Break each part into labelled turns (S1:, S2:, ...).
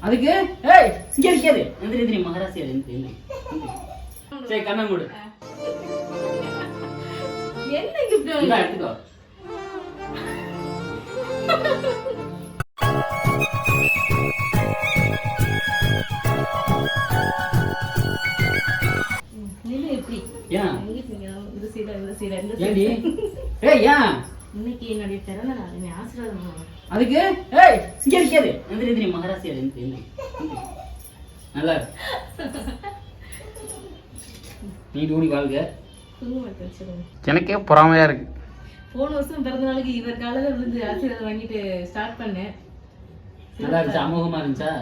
S1: அதுக்கு? ஏய் இங்க இருக்காது எந்திரி எந்திரி மகாராசி எந்திரி சரி கண்ணை மூடு.
S2: என்ன வாங்கி-
S1: எடுத்துக்கோ. அதுக்கு? ஏய் இங்க இருக்காது எந்திரி எந்திரி மகாராசி எந்திரி. நல்லா இருக்கு. நீ ஓடி வாழ்க.
S3: எனக்கே பொறாமையா இருக்கு.
S2: போன வருஷம் பிறந்த நாளுக்கு இவர் காலையில விழுந்து ஆசீர்வாதம் வாங்கிட்டு ஸ்டார்ட் பண்ணேன்.
S1: நல்லா இருந்துச்சா? அமோகமா இருந்துச்சா.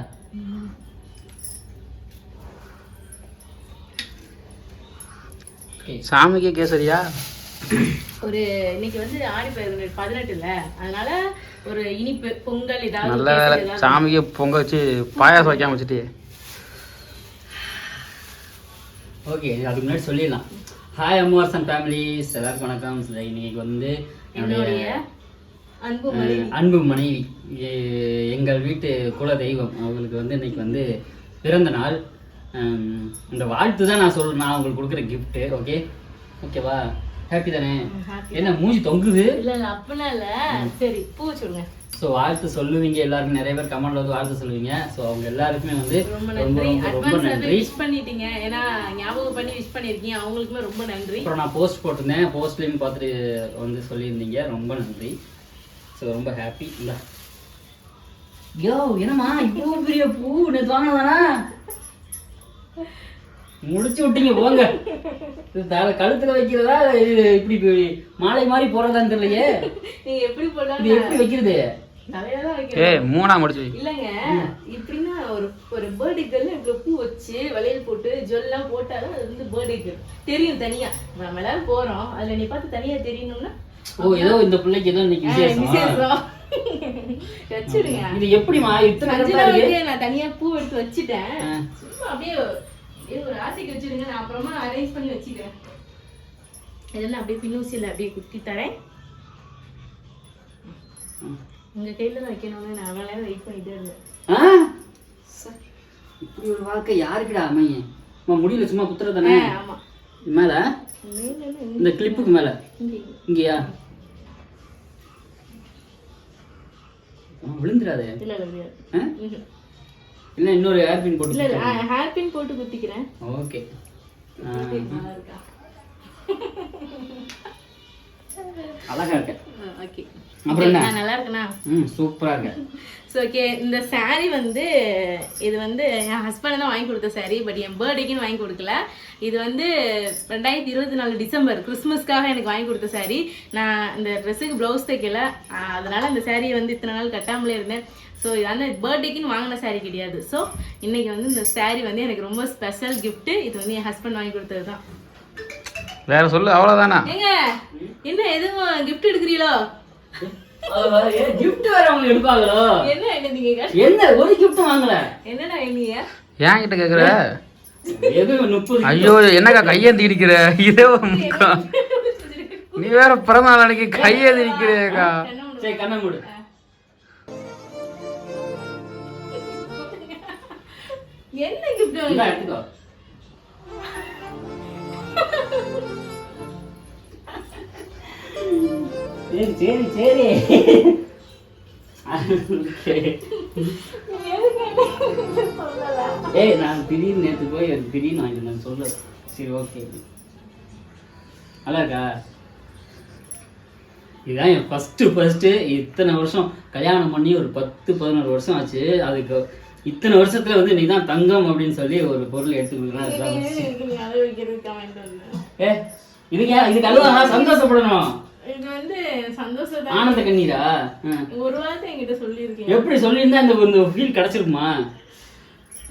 S3: சாமிக்கே கேசரியா?
S2: ஒரு இன்னைக்கு வந்து ஆடி பதினெட்டு பதினெட்டுல. அதனால ஒரு இனிப்பு பொங்கல் ஏதாவது
S3: நல்ல வேலை. சாமிக்கு பொங்க வச்சு பாயாசம் வைக்காம வச்சுட்டு
S1: ஓகே அதுக்கு முன்னாடி சொல்லிடலாம். ஹாய் அம்மார்ஸ் அண்ட் ஃபேமிலிஸ் எல்லாருக்கும் வணக்கம். இன்னைக்கு வந்து
S2: என்னுடைய அன்பு மனைவி.
S1: அன்பு மனைவி. எ- எங்கள் வீட்டு குல தெய்வம் அவங்களுக்கு வந்து இன்னைக்கு வந்து பிறந்த நாள். இந்த வாழ்த்து தான் நான் சொல் நான் உங்களுக்கு கொடுக்குற gift ஓகே ஓகேவா ஹாப்பி தானே. என்ன மூஞ்சி தொங்குது?
S2: இல்ல இல்ல அப்படிலாம் இல்ல. சரி பூ வச்சுடுங்க.
S1: ஸோ வாழ்த்து சொல்லுவீங்க. எல்லாருக்கும் நிறைய பேர் கமெண்ட்ல வந்து வாழ்த்து சொல்லுவீங்க. ஸோ அவங்க எல்லாருக்குமே வந்து
S2: ரொம்ப நன்றி.
S1: ரொம்ப நன்றி.
S2: விஷ் பண்ணிட்டீங்க. ஏன்னா ஞாபகம் பண்ணி விஷ் பண்ணிருக்கீங்க அவங்களுக்குமே ரொம்ப நன்றி.
S1: அப்புறம் நான் போஸ்ட் போட்டிருந்தேன். போஸ்ட்லேயும் பார்த்துட்டு வந்து சொல்லியிருந்தீங்க. ரொம்ப நன்றி. ஸோ ரொம்ப ஹாப்பி இல்லை யோ என்னம்மா? இவ்வளோ பெரிய பூ? நேற்று வாங்கினதானா முடிச்சு விட்டீங்க போங்க. தலை கழுத்துல வைக்கிறதா இது இப்படி மாலை மாதிரி போறதான்னு தெரியலையே.
S2: நீங்க எப்படி போட்டாலும்
S1: எப்படி வைக்கிறது?
S2: தலையில தான்
S3: ஏய்
S2: வைக்கிறேன்
S3: மூணா முடிச்சு வை.
S2: இல்லங்க இப்படின்னா ஒரு ஒரு பர்த்டே கேர்ள் இவ்வளவு பூ வச்சு வளையல் போட்டு ஜொல்லாம் போட்டாதான் அது வந்து கேர்ள் தெரியும் தனியா. நம்ம எல்லாரும் போறோம். அதுல நீ பார்த்து தனியா தெரியணும்னா
S1: ஓ ஏதோ இந்த பிள்ளைக்கு ஏதோ இன்னைக்கு விசேஷமா. இது எப்படிமா இத்தனை
S2: நான் தனியா பூ எடுத்து வச்சுட்டேன். அப்படியே அப்படியே ஒரு ஆசைக்கு வச்சிருங்க நான் அப்புறமா அரேஞ்ச் பண்ணி வச்சுக்கிறேன். இதெல்லாம் அப்படியே பின்னூசியில் அப்படியே குத்தி தரேன்.
S1: ம்.
S2: உங்க கையில தான் வைக்கணும்னு நான் அவ்வளோ நேரம் வெயிட் பண்ணிட்டே இருந்தேன்.
S1: ஆ? இப்படி ஒரு வாழ்க்கை யாருக்குடா அமையும்? அம்மா முடியல சும்மா குத்துறது தானே மேல? இந்த கிளிப்புக்கு மேல.
S2: இங்க.
S1: இங்கயா? விழுந்துடாது
S2: இல்ல
S1: இன்னொரு ஏர்பின்
S2: இல்ல
S1: போட்டு
S2: இல்ல ஹேர் பின் போட்டு குத்திக்கிறேன்.
S1: ஓகே அழகா இருக்க.
S2: ஓகே
S1: அப்புறம் என்ன?
S2: நான் நல்லா இருக்கேனா?
S1: ம் சூப்பரா இருக்க.
S2: ஸோ ஓகே இந்த saree வந்து இது வந்து என் ஹஸ்பண்ட் தான் வாங்கி கொடுத்த saree பட் என் பர்த்டேக்குன்னு வாங்கி கொடுக்கல. இது வந்து ரெண்டாயிரத்தி இருபத்தி நாலு டிசம்பர் கிறிஸ்மஸ்க்காக எனக்கு வாங்கி கொடுத்த saree. நான் இந்த ட்ரெஸ்ஸுக்கு ப்ளவுஸ் தைக்கல. அதனால அந்த சாரியை வந்து இத்தனை நாள் கட்டாமலே இருந்தேன். ஸோ இது வந்து பர்த்டேக்குன்னு வாங்கின saree கிடையாது. ஸோ இன்னைக்கு வந்து இந்த saree வந்து எனக்கு ரொம்ப ஸ்பெஷல் gift. இது வந்து என் ஹஸ்பண்ட் வாங்கி கொடுத்தது தான்
S3: வேற சொல்லு அவ்வளவுதானா?
S2: ஏங்க என்ன எதுவும் gift எடுக்கிறீங்களோ
S1: கிஃப்ட் வேற அவங்க எடுப்பாங்களோ?
S2: என்ன என்ன நீங்க
S1: என்ன ஒரு கிஃப்ட் வாங்கல?
S2: என்னடா என்னீங்க
S3: ஏன் கிட்ட கேக்குற ஐயோ என்னக்கா கையேந்தி இடிக்கிற இதே ஒரு முக்கம் நீ வேற பிறந்த நாள் அன்னைக்கு கையேந்தி நிக்கிறேக்கா.
S1: சரி கண்ணை மூடு.
S2: என்ன
S1: இந்தா
S2: வாங்கி
S1: எடுத்துக்கோ. சரி சரி சரி. ஏய் நான் திடீர்னு நேற்று போய் அது திடீர்னு வாங்கிட்டு நான் சொல்ல சரி ஓகே நல்லா இருக்கா இதுதான் என் ஃபஸ்ட்டு ஃபஸ்ட்டு இத்தனை வருஷம் கல்யாணம் பண்ணி ஒரு பத்து பதினோரு வருஷம் ஆச்சு. அதுக்கு இத்தனை வருஷத்துல வந்து நீ தான் தங்கம் அப்படின்னு சொல்லி ஒரு பொருள் எடுத்து first. ஏ இதுக்கு இதுக்கு அழுவா சந்தோஷப்படணும்.
S2: இது வந்து சந்தோஷம்
S1: ஆனந்த கண்ணீரா? ஆ.
S2: ஒரு வாரத்தை என்கிட்ட சொல்லியிருக்கீங்க.
S1: எப்படி சொல்லியிருந்தா இந்த இந்த feel கிடைச்சிருக்குமா?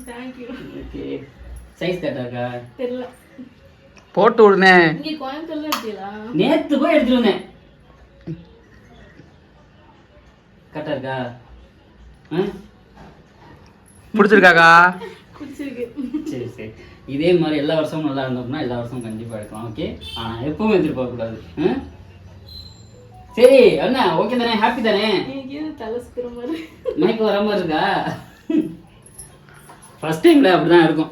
S2: Thank you
S1: okay. Size கரெக்டாக இருக்கா?
S2: தெரியல.
S3: போட்டு விடுனே.
S2: இங்க கோயம்புத்தூர்ல இருக்கீங்களா
S1: நேத்து போய் எடுத்துட்டு வந்தேன். கரெக்டா இருக்கா? ஆ?
S3: பிடிச்சிருக்காக்கா?
S2: பிடிச்சிருக்கு.
S1: சரி சரி. இதே மாதிரி எல்லா வருஷமும் நல்லா இருந்தோம்னா எல்லா வருஷமும் கண்டிப்பா எடுக்கலாம் ஓகே ஆனா எப்பவும் எதிர்பார்க்க கூடாது ஆ? சரி அண்ணா ஓகே தானே? ஹாப்பி தானே?
S2: மாதிரி.
S1: மயக்கம் வராம இருக்கா? ஃபர்ஸ்ட் டைம்ல அப்படிதான் இருக்கும்.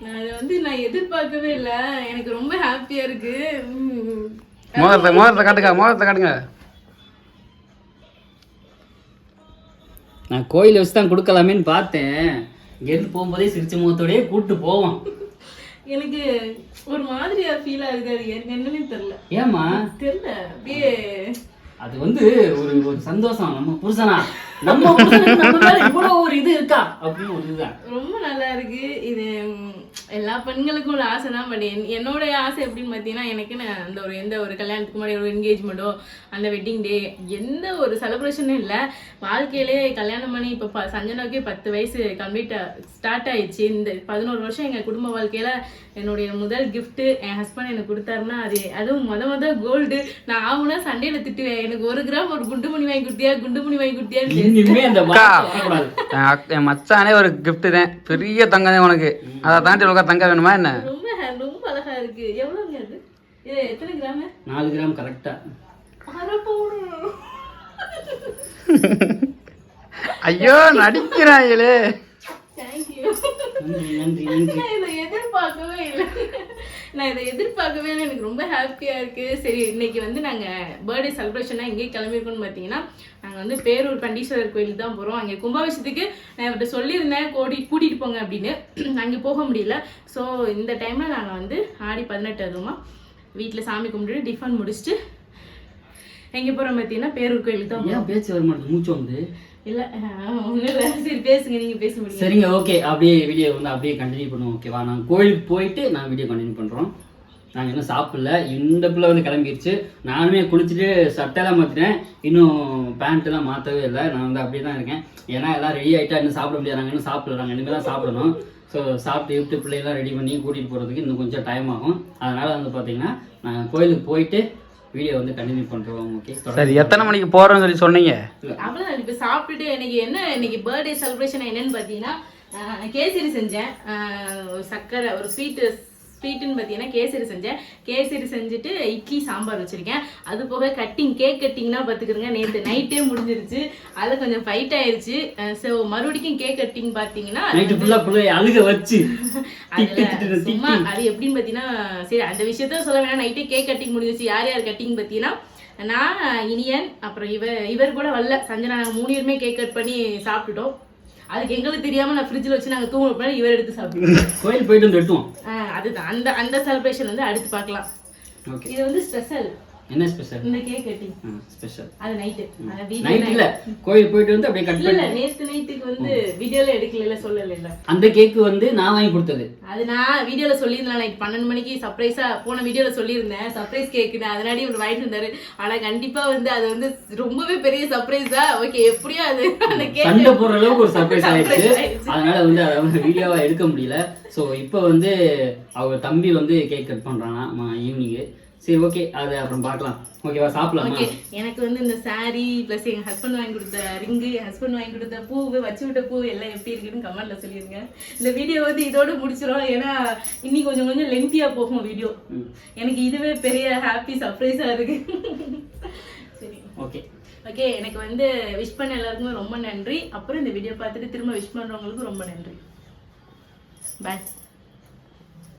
S2: நான் இதை வந்து நான் எதிர்பார்க்கவே இல்லை. எனக்கு ரொம்ப ஹாப்பியா இருக்கு.
S3: மோதிரத்தை மோதிரத்தை காட்டுங்க மோதிரத்தை காட்டுங்க.
S1: நான் கோயிலை வச்சு தான் கொடுக்கலாமேன்னு பார்த்தேன். இங்கேருந்து போகும்போதே சிரிச்ச முகத்தோடயே கூப்பிட்டு போவோம்
S2: எனக்கு ஒரு மாதிரியா ஃபீல் ஆகுது அது. என்ன- என்னன்னு தெரியல.
S1: ஏம்மா?
S2: தெரியல. அப்படியே
S1: அது வந்து ஒரு ஒரு சந்தோஷம். நம்ம புருஷனா? நம்ம இவ்வளவு ஒரு இது இருக்கா? அப்படின்னு ஒரு இதுதான்.
S2: ரொம்ப நல்லா இருக்கு. இது எல்லா பெண்களுக்கும் ஒரு ஆசை தான் பட் என் என்னோட ஆசை எப்படின்னு பார்த்தீங்கன்னா எனக்கு நான் அந்த ஒரு எந்த ஒரு கல்யாணத்துக்கு முன்னாடி ஒரு என்கேஜ்மெண்ட்டோ அந்த வெட்டிங் டே எந்த ஒரு செலிப்ரேஷனும் இல்லை. வாழ்க்கையிலே கல்யாணம் பண்ணி இப்போ ப சஞ்சனாவுக்கே பத்து வயசு கம்ப்ளீட் ஸ்டார்ட் ஆயிடுச்சு. இந்த பதினோரு வருஷம் எங்கள் குடும்ப வாழ்க்கையில என்னுடைய முதல் கிஃப்ட்டு என் ஹஸ்பண்ட் எனக்கு கொடுத்தாருன்னா அது அதுவும் மொத முத கோல்டு நான் ஆகுனா சண்டேல திட்டுவேன். எனக்கு ஒரு கிராம் ஒரு குண்டு மணி வாங்கி கொடுத்தியா? குண்டு மணி வாங்கி கொடுத்தியான்னு
S3: என் மச்சானே ஒரு gift தான். பெரிய தங்கம் தான் உனக்கு. அதை தாண்டி உனக்கு தங்கம் வேணுமா என்ன?
S2: ரொம்ப அழகா இருக்கு. எவ்வளவுங்க அது? இது எத்தனை கிராம்?
S1: நாலு கிராம் கரெக்டா
S3: ஐயோ நடிக்கிறாங்களே
S2: நான் இதை எதிர்பார்க்கவே இல்லை. நான் இதை எதிர்பார்க்கவே இல்லை. எனக்கு ரொம்ப ஹாப்பியாக இருக்குது சரி இன்னைக்கு வந்து நாங்கள் பர்த்டே செலிப்ரேஷனாக எங்கேயே கிளம்பியிருக்கோம்னு பார்த்தீங்கன்னா நாங்கள் வந்து பேரூர் பண்டீஸ்வரர் கோயிலுக்கு தான் போகிறோம் அங்கே கும்பாபிஷேகத்துக்கு நான் இவர்கிட்ட சொல்லியிருந்தேன் கோடி கூட்டிகிட்டு போங்க அப்படின்னு. அங்கே போக முடியல. ஸோ இந்த டைமில் நாங்கள் வந்து ஆடி பதினெட்டு அதுவுமா வீட்டில் சாமி கும்பிட்டுட்டு டிஃபன் முடிச்சுட்டு எங்கே போகிறோம் பார்த்தீங்கன்னா பேரூர் கோயிலுக்கு தான்
S1: ஏன் பேச்சு வர மாட்டேங்குது? மூச்சு வந்து.
S2: இல்லை ஒன்றும் இல்லை சரி பேசுங்க நீங்கள் பேச முடியும்?
S1: சரிங்க ஓகே அப்படியே வீடியோ வந்து அப்படியே கண்டினியூ பண்ணுவோம் ஓகேவா நாங்கள் கோயிலுக்கு போயிட்டு நாங்கள் வீடியோ கண்டினியூ பண்ணுறோம் நாங்கள் இன்னும் சாப்பிடல. இந்த பிள்ளை வந்து கிளம்பிடுச்சு நானுமே குளிச்சுட்டு சட்டையெல்லாம் மாற்றிட்டேன் இன்னும் பேண்ட்டெல்லாம் மாற்றவே இல்லை. நான் வந்து அப்படியே தான் இருக்கேன். ஏன்னா எல்லாம் ரெடி ஆகிட்டா இன்னும் சாப்பிட முடியாது நாங்கள் இன்னும் சாப்பிடல. நாங்கள் இனிமேல் தான் சாப்பிடணும். ஸோ சாப்பிட்டு விட்டு பிள்ளையெல்லாம் ரெடி பண்ணி கூட்டிகிட்டு போகிறதுக்கு இன்னும் கொஞ்சம் டைம் ஆகும். அதனால் வந்து பார்த்தீங்கன்னா நாங்கள் கோயிலுக்கு போயிட்டு வீடியோ வந்து கண்டினியூ பண்ணுறோம் ஓகே
S3: சரி எத்தனை மணிக்கு போறோம்னு சொல்லி சொன்னீங்க?
S2: அவ்வளோதான் இப்போ சாப்பிட்டுட்டு எனக்கு என்ன இன்னைக்கு பர்த்டே செலிப்ரேஷன் என்னன்னு பார்த்தீங்கன்னா கேசரி செஞ்சேன். ஒரு சக்கரை ஒரு ஸ்வீட்டு ஸ்வீட்டுன்னு பார்த்தீங்கன்னா கேசரி செஞ்சேன். கேசரி செஞ்சுட்டு இட்லி சாம்பார் வச்சுருக்கேன். அது போக கட்டிங் கேக் கட்டிங்னா பார்த்துக்கிறங்க நேற்று நைட்டே முடிஞ்சிருச்சு. அதில் கொஞ்சம் ஃபைட் ஆயிடுச்சு ஸோ மறுபடியும் கேக் கட்டிங் பார்த்தீங்கன்னா
S1: அழுக வச்சு
S2: சும்மா அது எப்படின்னு பார்த்தீங்கன்னா சரி அந்த விஷயத்த சொல்ல வேணாம். நைட்டே கேக் கட்டிங் முடிஞ்சிச்சு யார் யார் கட்டிங் பார்த்தீங்கன்னா நான் இனியன் அப்புறம் இவர் இவர் கூட வரல. சஞ்சனா நாங்கள் மூணு பேருமே கேக் கட் பண்ணி சாப்பிட்டுட்டோம். அதுக்கு எங்களுக்கு தெரியாம நான் ஃப்ரிட்ஜில் வச்சு நாங்கள் தூங்க போனால் இவர் எடுத்து சாப்பிட்டோம்
S1: கோயில் போயிட்டு வந்து
S2: ஆஹ் அதுதான். அந்த அந்த செலிப்ரேஷன் வந்து அடுத்து பார்க்கலாம். இது வந்து ஸ்பெஷல்
S1: என்ன ஸ்பெஷல்
S2: இந்த கேக் கட்டிங்
S1: ஸ்பெஷல்
S2: அது வீடியோ
S1: நைட் இல்ல. கோயில் போயிட்டு வந்து அப்படியே கட் பண்ணி
S2: இல்ல நேத்து நைட்டுக்கு வந்து வீடியோல எடுக்கல சொல்லல
S1: அந்த கேக்கு வந்து நான் வாங்கி கொடுத்தது.
S2: அது நான் வீடியோல சொல்லியிருந்தேன் நைட் பன்னெண்டு மணிக்கு சர்ப்ரைஸா போன வீடியோல சொல்லியிருந்தேன். சர்ப்ரைஸ் கேக்கு நான் அதனாடி ஒரு வாங்கிட்டு வந்தாரு. ஆனா கண்டிப்பா வந்து அது வந்து ரொம்பவே பெரிய சர்ப்ரைஸ் ஓகே எப்படியோ அது அந்த கேக்
S1: சண்டை போடுற அளவுக்கு ஒரு சர்ப்ரைஸ் ஆயிடுச்சு. அதனால வந்து அதை வந்து வீடியோவா எடுக்க முடியல. ஸோ இப்போ வந்து அவங்க தம்பி வந்து கேக் கட் பண்றானா ஈவினிங்கு சரி ஓகே அதை அப்புறம் பார்க்கலாம். ஓகேவா சாப்பிடலாமா?
S2: ஓகே எனக்கு வந்து இந்த saree ப்ளஸ் எங்க ஹஸ்பண்ட் வாங்கி கொடுத்த ரிங்கு என் ஹஸ்பண்ட் வாங்கி கொடுத்த பூவு வச்சு விட்ட பூ எல்லாம் எப்படி இருக்குன்னு கமெண்ட்ல சொல்லிருங்க. இந்த வீடியோ வந்து இதோட முடிச்சிடும் ஏன்னா இன்னி கொஞ்சம் கொஞ்சம் லென்த்தியா போகும் வீடியோ. எனக்கு இதுவே பெரிய ஹாப்பி சர்ப்ரைஸா இருக்கு. சரி.
S1: ஓகே
S2: ஓகே எனக்கு வந்து விஷ் பண்ண எல்லாருக்குமே ரொம்ப நன்றி. அப்புறம் இந்த வீடியோ பார்த்துட்டு திரும்ப விஷ் பண்றவங்களுக்கும் ரொம்ப நன்றி. பாய்